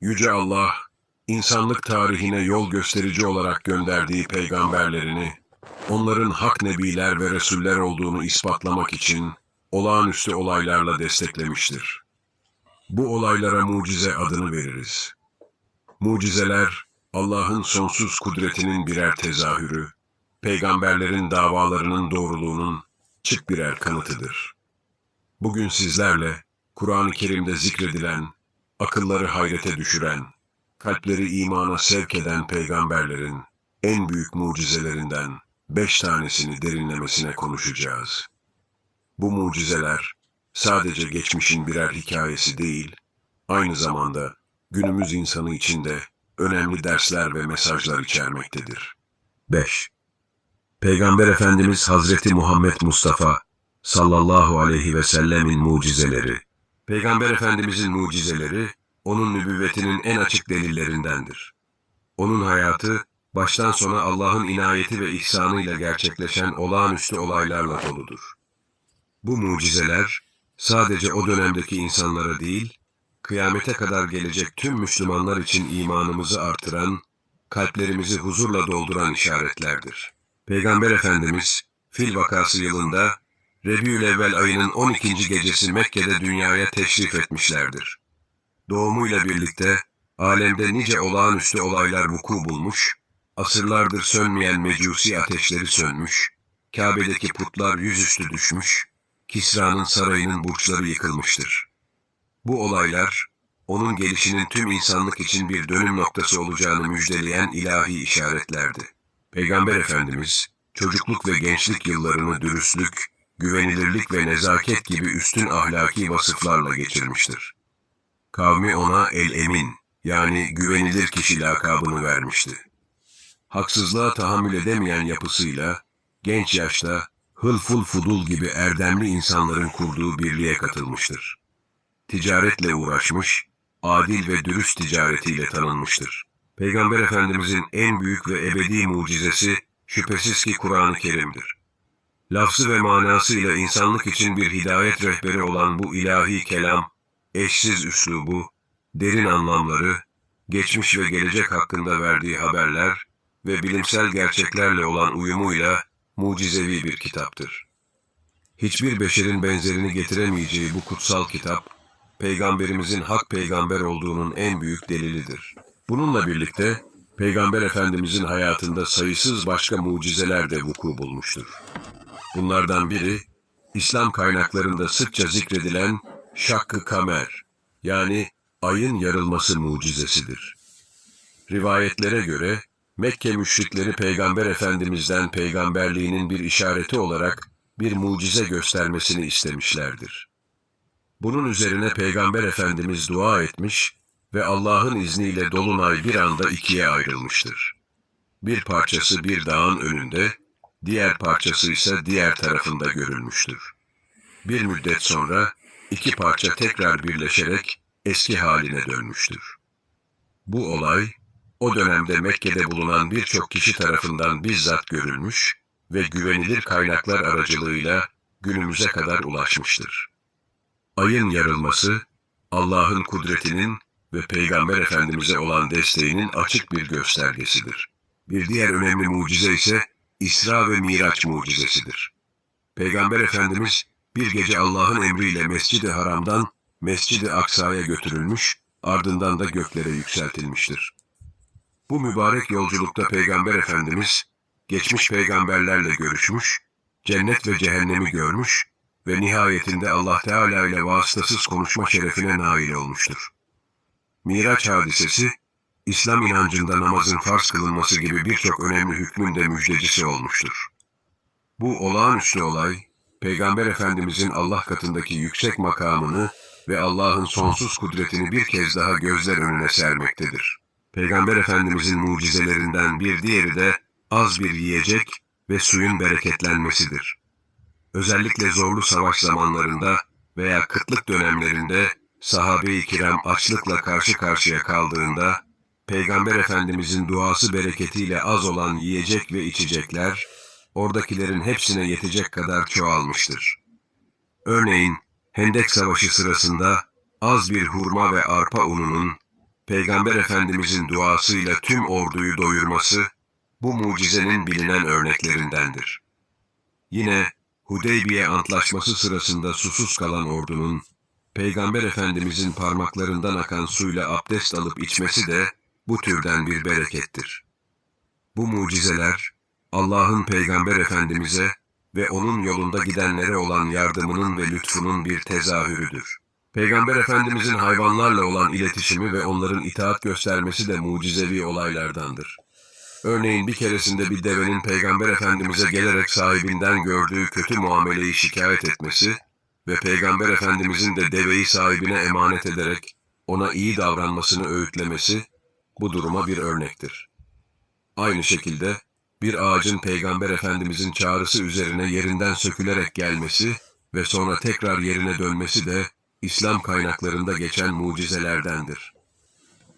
Yüce Allah, insanlık tarihine yol gösterici olarak gönderdiği peygamberlerini, onların hak nebiler ve resuller olduğunu ispatlamak için olağanüstü olaylarla desteklemiştir. Bu olaylara mucize adını veririz. Mucizeler, Allah'ın sonsuz kudretinin birer tezahürü, peygamberlerin davalarının doğruluğunun çık birer kanıtıdır. Bugün sizlerle Kur'an-ı Kerim'de zikredilen, akılları hayrete düşüren, kalpleri imana sevk eden peygamberlerin en büyük mucizelerinden beş tanesini derinlemesine konuşacağız. Bu mucizeler sadece geçmişin birer hikayesi değil, aynı zamanda günümüz insanı için de önemli dersler ve mesajlar içermektedir. 5. Peygamber Efendimiz Hazreti Muhammed Mustafa sallallahu aleyhi ve sellemin mucizeleri. Peygamber Efendimizin mucizeleri, onun nübüvvetinin en açık delillerindendir. Onun hayatı, baştan sona Allah'ın inayeti ve ihsanıyla gerçekleşen olağanüstü olaylarla doludur. Bu mucizeler, sadece o dönemdeki insanlara değil, kıyamete kadar gelecek tüm Müslümanlar için imanımızı artıran, kalplerimizi huzurla dolduran işaretlerdir. Peygamber Efendimiz, fil vakası yılında, Rebiülevvel ayının 12. gecesi Mekke'de dünyaya teşrif etmişlerdir. Doğumuyla birlikte alemde nice olağanüstü olaylar vuku bulmuş, asırlardır sönmeyen mecusi ateşleri sönmüş, Kabe'deki putlar yüzüstü düşmüş, Kisra'nın sarayının burçları yıkılmıştır. Bu olaylar, onun gelişinin tüm insanlık için bir dönüm noktası olacağını müjdeleyen ilahi işaretlerdi. Peygamber Efendimiz, çocukluk ve gençlik yıllarını dürüstlük, güvenilirlik ve nezaket gibi üstün ahlaki vasıflarla geçirmiştir. Kavmi ona el-emin, yani güvenilir kişi lakabını vermişti. Haksızlığa tahammül edemeyen yapısıyla, genç yaşta Hılful Fudul gibi erdemli insanların kurduğu birliğe katılmıştır. Ticaretle uğraşmış, adil ve dürüst ticaretiyle tanınmıştır. Peygamber Efendimizin en büyük ve ebedi mucizesi şüphesiz ki Kur'an-ı Kerim'dir. Lafzı ve manasıyla insanlık için bir hidayet rehberi olan bu ilahi kelam, eşsiz üslubu, derin anlamları, geçmiş ve gelecek hakkında verdiği haberler ve bilimsel gerçeklerle olan uyumuyla mucizevi bir kitaptır. Hiçbir beşerin benzerini getiremeyeceği bu kutsal kitap, Peygamberimizin hak peygamber olduğunun en büyük delilidir. Bununla birlikte, Peygamber Efendimizin hayatında sayısız başka mucizeler de vuku bulmuştur. Bunlardan biri, İslam kaynaklarında sıkça zikredilen Şakkı Kamer, yani ayın yarılması mucizesidir. Rivayetlere göre, Mekke müşrikleri Peygamber Efendimiz'den peygamberliğinin bir işareti olarak bir mucize göstermesini istemişlerdir. Bunun üzerine Peygamber Efendimiz dua etmiş ve Allah'ın izniyle dolunay bir anda ikiye ayrılmıştır. Bir parçası bir dağın önünde, diğer parçası ise diğer tarafında görülmüştür. Bir müddet sonra iki parça tekrar birleşerek eski haline dönmüştür. Bu olay, o dönemde Mekke'de bulunan birçok kişi tarafından bizzat görülmüş ve güvenilir kaynaklar aracılığıyla günümüze kadar ulaşmıştır. Ayın yarılması, Allah'ın kudretinin ve Peygamber Efendimiz'e olan desteğinin açık bir göstergesidir. Bir diğer önemli mucize ise İsra ve Miraç mucizesidir. Peygamber Efendimiz bir gece Allah'ın emriyle Mescid-i Haram'dan Mescid-i Aksa'ya götürülmüş, ardından da göklere yükseltilmiştir. Bu mübarek yolculukta Peygamber Efendimiz, geçmiş peygamberlerle görüşmüş, cennet ve cehennemi görmüş ve nihayetinde Allah Teala ile vasıtasız konuşma şerefine nail olmuştur. Miraç hadisesi, İslam inancında namazın farz kılınması gibi birçok önemli hükmün de müjdecisi olmuştur. Bu olağanüstü olay, Peygamber Efendimizin Allah katındaki yüksek makamını ve Allah'ın sonsuz kudretini bir kez daha gözler önüne sermektedir. Peygamber Efendimizin mucizelerinden bir diğeri de az bir yiyecek ve suyun bereketlenmesidir. Özellikle zorlu savaş zamanlarında veya kıtlık dönemlerinde sahabe-i kiram açlıkla karşı karşıya kaldığında Peygamber Efendimizin duası bereketiyle az olan yiyecek ve içecekler oradakilerin hepsine yetecek kadar çoğalmıştır. Örneğin Hendek Savaşı sırasında az bir hurma ve arpa ununun Peygamber Efendimizin duasıyla tüm orduyu doyurması, bu mucizenin bilinen örneklerindendir. Yine Hudeybiye Antlaşması sırasında susuz kalan ordunun, Peygamber Efendimizin parmaklarından akan suyla abdest alıp içmesi de bu türden bir berekettir. Bu mucizeler, Allah'ın Peygamber Efendimiz'e ve onun yolunda gidenlere olan yardımının ve lütfunun bir tezahürüdür. Peygamber Efendimizin hayvanlarla olan iletişimi ve onların itaat göstermesi de mucizevi olaylardandır. Örneğin bir keresinde bir devenin Peygamber Efendimiz'e gelerek sahibinden gördüğü kötü muameleyi şikayet etmesi ve Peygamber Efendimizin de deveyi sahibine emanet ederek ona iyi davranmasını öğütlemesi bu duruma bir örnektir. Aynı şekilde bir ağacın Peygamber Efendimizin çağrısı üzerine yerinden sökülerek gelmesi ve sonra tekrar yerine dönmesi de İslam kaynaklarında geçen mucizelerdendir.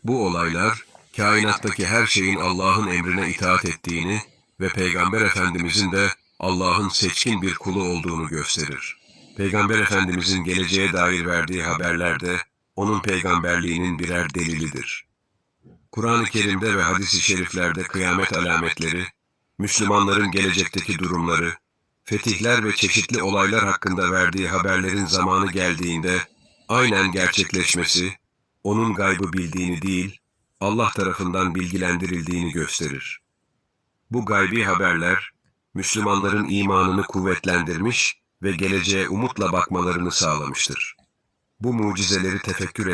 Bu olaylar, kainattaki her şeyin Allah'ın emrine itaat ettiğini ve Peygamber Efendimizin de Allah'ın seçkin bir kulu olduğunu gösterir. Peygamber Efendimizin geleceğe dair verdiği haberler de onun peygamberliğinin birer delilidir. Kur'an-ı Kerim'de ve hadis-i şeriflerde kıyamet alametleri, Müslümanların gelecekteki durumları, fetihler ve çeşitli olaylar hakkında verdiği haberlerin zamanı geldiğinde aynen gerçekleşmesi, onun gaybı bildiğini değil, Allah tarafından bilgilendirildiğini gösterir. Bu gaybi haberler, Müslümanların imanını kuvvetlendirmiş ve geleceğe umutla bakmalarını sağlamıştır. Bu mucizeleri tefekkür